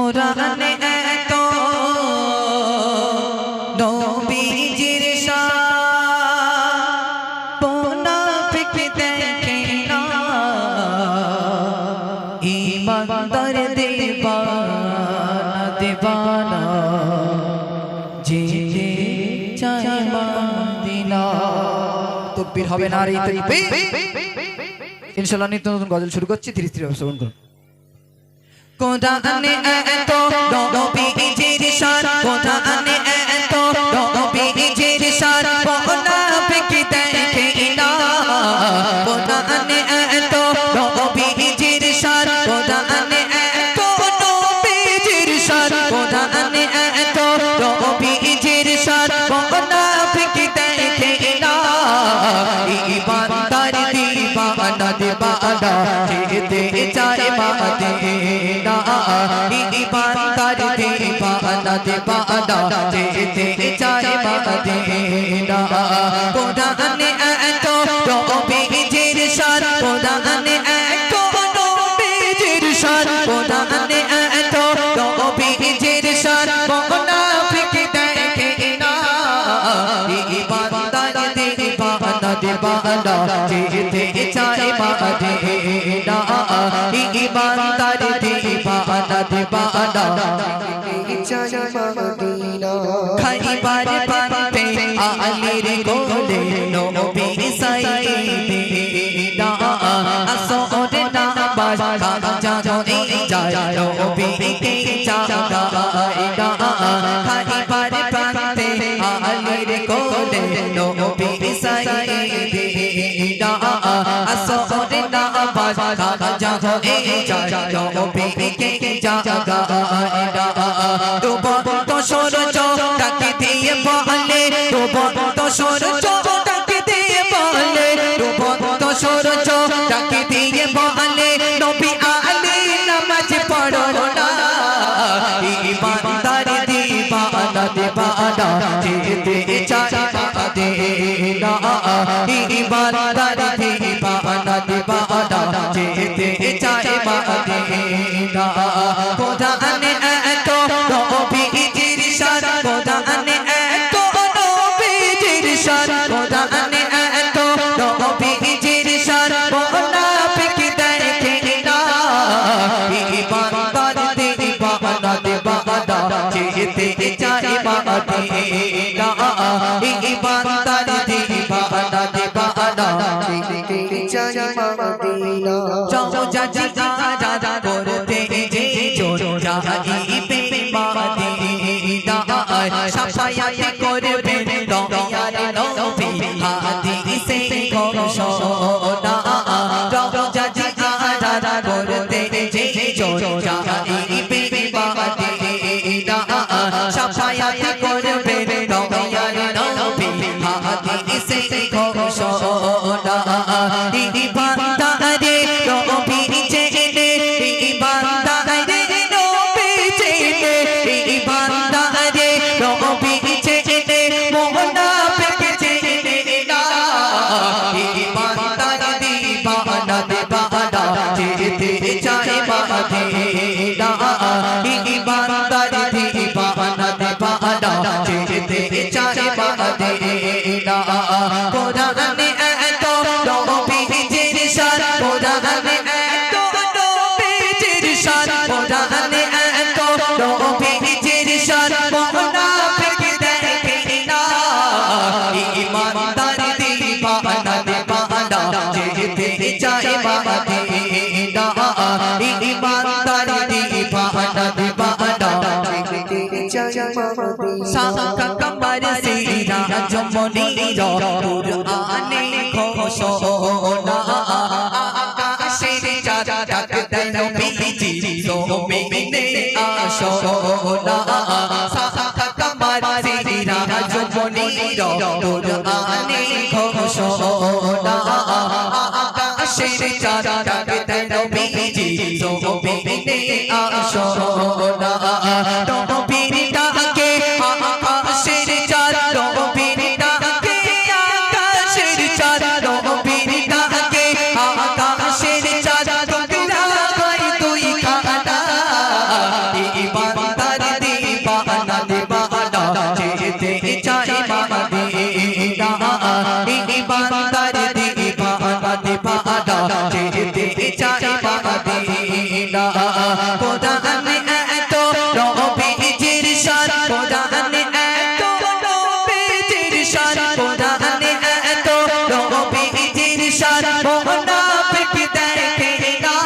কোরআনে এত নবীজির মুনাফিক দেখে না। ইমানদার দেবানা দেবানা। যে চায় মদিনা তকবীর হবে না রে তকবীর ইনশাআল্লাহ নিত্য নতুন গজল শুরু করছি। ধীরে ধীরে শ্রবণ করুন কোরআনে এত নবীজির শান কোরআনে এত নবীজির শান মুনাফিক দেখে না। কোরআনে এত নবীজির শান কোরআনে এত নবীজির শান কোরআনে এত নবীজির শান মুনাফিক দেখে না। ইমানদার দিবানা দিবানা যেতে চায় মাদিনা দিবানা দিবানা যেতে চায় মাদিনা কোরআনে এত নবীজির শান কোরআনে এত নবীজির শান কোরআনে এত নবীজির শান মুনাফিক দেখে না। ইমানদার দিবানা দিবানা যেতে চায় মাদিনা ইমানদার দিবানা দিবানা খাইবার পান্তে আলির গোলে নবী সাইদিনা। আসরে নামাজ কাজা হয়ে যায় নবী কে জাগাইনা খাইবার পান্তে আলির গোলে নবী সাইদিনা। আসরে নামাজ কাজা হয়ে যায় নবী কে জাগাইনা ডুবন্ত ডুবন্ত সূর্য ডাকে দিয়ে বলে নবী আলী নামাজ পড়ো না ইমানদার দিবানা দিবানা যেতে চায় মাদিনা ইমানদার দিবানা দিবানা যেতে চায় মাদিনা কোরআনে এত নবীজির শান যেতে চায় মাদিনা ইমানদার দিবানা দিবানা যাও যাজি আজা করতে যে জোর যাইবে মাদিনা সাফায়াত করবে দয়ার নবী হাদিসে ঘোষণা। যাও যাজি আজা করতে যে জোর যাইবে ইবাদারে যেতে চায় মাদিনা ইমানদার দিবানা দিবানা সাকা কমর সিরা জমনি কুরআনে ঘোষণা আকাশের চাঁদ ডাক দেন বিজি জমিনে আসোনা সাকা কমর আকাশের চাঁদ ডাকে দেন বিজি তো আসোনা আসো ডাকে মদিনা কোরআনে এত নবীজির শান কোরআনে এত নবীজির শান কোরআনে এত নবীজির শান মুনাফিক দেখে না